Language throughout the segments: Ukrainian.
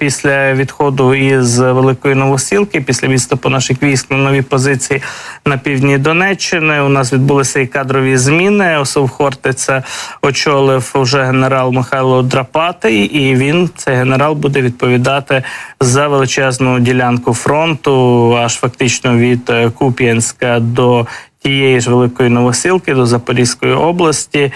Після відходу із великої новосілки, після відступу наших військ на нові позиції на півдні Донеччини, у нас відбулися і кадрові зміни. Осов Хортиця очолив уже генерал Михайло Драпатий, і він цей генерал буде відповідати за величезну ділянку фронту, аж фактично від е, Куп'янська до тієї ж великої новосілки до Запорізької області.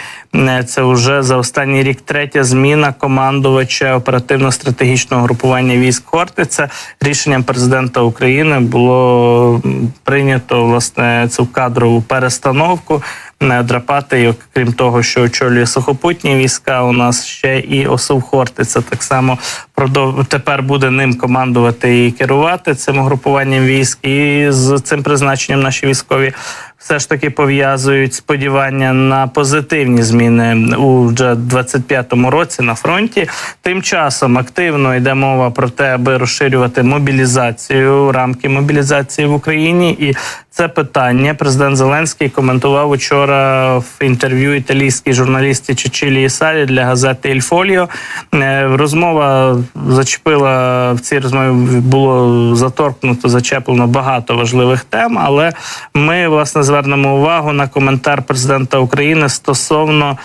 Це вже за останній рік третя зміна командувача оперативно-стратегічного групування військ Хортиця. Рішенням президента України було прийнято власне цю кадрову перестановку. Е, Драпати, крім того, що очолює сухопутні війська, у нас ще і Осов Хортиця так само продов... тепер буде ним командувати і керувати цим угрупуванням військ. І з цим призначенням наші військові все ж таки пов'язують сподівання на позитивні зміни у вже 25-му році на фронті. Тим часом активно йде мова про те, аби розширювати мобілізацію, рамки мобілізації в Україні. І це питання президент Зеленський коментував учора в інтерв'ю італійській журналісті Чечілії Салі для газети «Іль Фоліо». Е, Розмова зачепила в цій розмові було заторкнуто, зачеплено багато важливих тем. Але ми власне звернемо увагу на коментар президента України стосовно.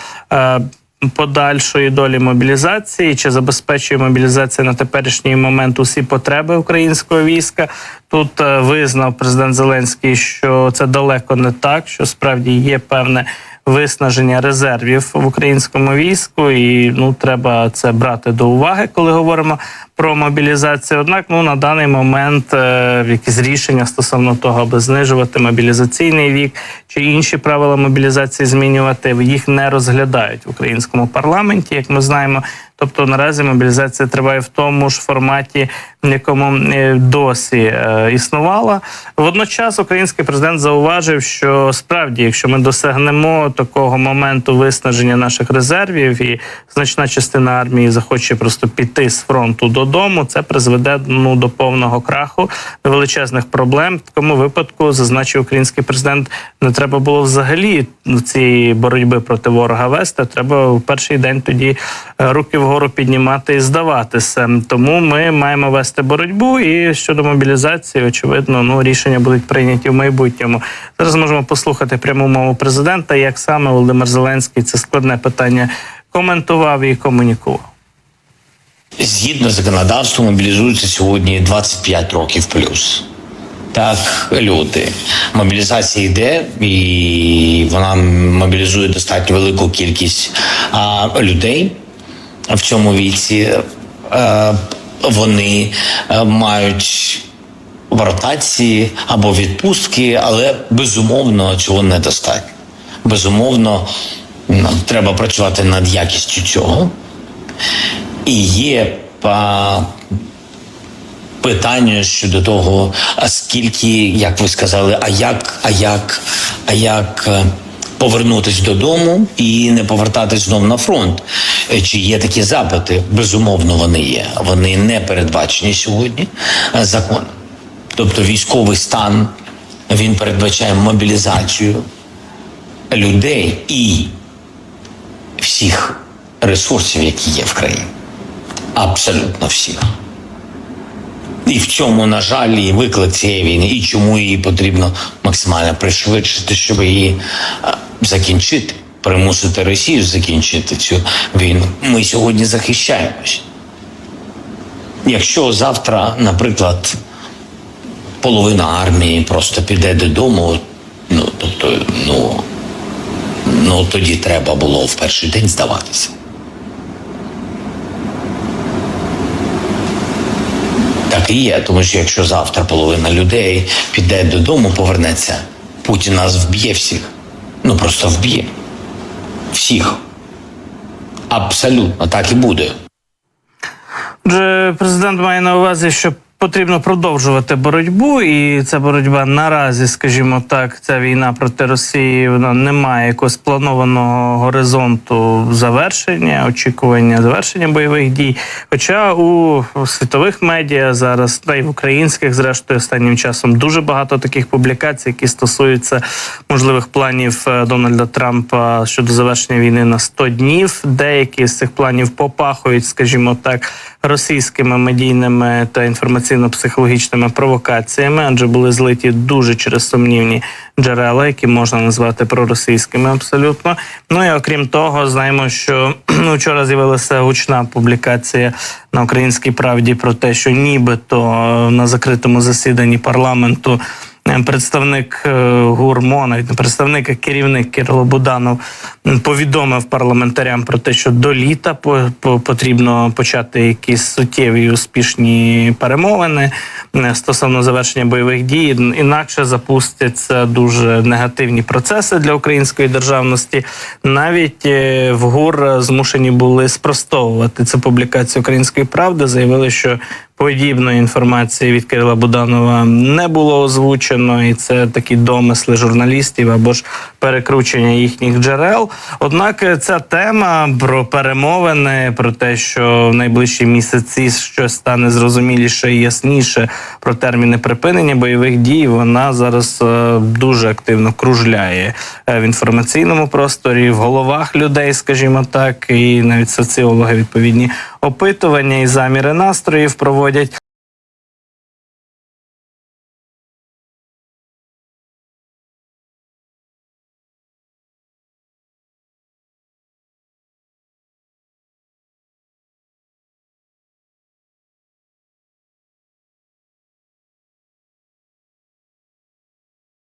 Подальшої долі мобілізації чи забезпечує мобілізація на теперішній момент усі потреби українського війська. Тут е, визнав президент Зеленський, що це далеко не так, що справді є певне виснаження резервів в українському війську, і ну треба це брати до уваги, коли говоримо про мобілізацію. Однак, ну на даний момент е, якісь рішення стосовно того, аби знижувати мобілізаційний вік чи інші правила мобілізації змінювати, їх не розглядають в українському парламенті, як ми знаємо. Тобто наразі мобілізація триває в тому ж форматі, в якому е, досі е, існувала. Водночас український президент зауважив, що справді, якщо ми досягнемо такого моменту виснаження наших резервів, і значна частина армії захоче просто піти з фронту додому, це призведе ну до повного краху, до величезних проблем. В такому випадку зазначив український президент, не треба було взагалі в цій боротьби проти ворога вести. Треба в перший день тоді е, руки вгору піднімати і здаватися. Тому ми маємо вести боротьбу. І щодо мобілізації, очевидно, ну рішення будуть прийняті в майбутньому. Зараз можемо послухати пряму мову президента, як саме Володимир Зеленський це складне питання коментував і комунікував. Згідно законодавству, мобілізуються сьогодні 25 років плюс. Так, люди. Мобілізація йде, і вона мобілізує достатньо велику кількість а, людей в цьому віці. Вони мають в ротації або відпустки, але безумовно цього недостатньо. Безумовно, треба працювати над якістю цього. І є питання щодо того, а скільки, як ви сказали, а як, а як, а як е, повернутись додому і не повертатись знов на фронт. Е, Чи є такі запити? Безумовно, вони є. Вони не передбачені сьогодні е, законом. Тобто військовий стан він передбачає мобілізацію людей і всіх ресурсів, які є в країні. Абсолютно всіх. І в цьому, на жаль, і виклик цієї війни, і чому її потрібно максимально пришвидшити, щоб її а, закінчити, примусити Росію закінчити цю війну. Ми сьогодні захищаємось. Якщо завтра, наприклад, половина армії просто піде додому, ну тобто, ну, ну тоді треба було в перший день здаватися. Так і є, тому що якщо завтра половина людей піде додому, повернеться, Путін нас вб'є всіх. Ну просто вб'є. Всіх. Абсолютно так і буде. Отже, президент має на увазі, що потрібно продовжувати боротьбу, і ця боротьба наразі, скажімо так, ця війна проти Росії вона не має якогось планованого горизонту завершення, очікування завершення бойових дій. Хоча у світових медіа зараз, та й в українських, зрештою, останнім часом дуже багато таких публікацій, які стосуються можливих планів е, Дональда Трампа щодо завершення війни на 100 днів. Деякі з цих планів попахують, скажімо так, російськими медійними та інформаційно-психологічними провокаціями, адже були злиті дуже через сумнівні джерела, які можна назвати проросійськими абсолютно. Ну і окрім того, знаємо, що ну, вчора з'явилася гучна публікація на українській правді про те, що нібито е, на закритому засіданні парламенту. Е, Представник е, ГУРМО, навіть не представник, а керівник Кирило Буданов повідомив парламентарям про те, що до літа по, по, потрібно почати якісь суттєві успішні перемовини стосовно завершення бойових дій. Інакше запустяться дуже негативні процеси для української державності. Навіть е, в ГУР змушені були спростовувати цю публікацію української правди. Заявили, що подібної інформації від Кирила Буданова не було озвучено, і це такі домисли журналістів або ж перекручення їхніх джерел. Однак е, ця тема про перемовини, про те, що в найближчі місяці щось стане зрозуміліше і ясніше про терміни припинення бойових дій, вона зараз е, дуже активно кружляє е, в інформаційному просторі, в головах людей, скажімо так, і навіть соціологи відповідні опитування і заміри настроїв проводять.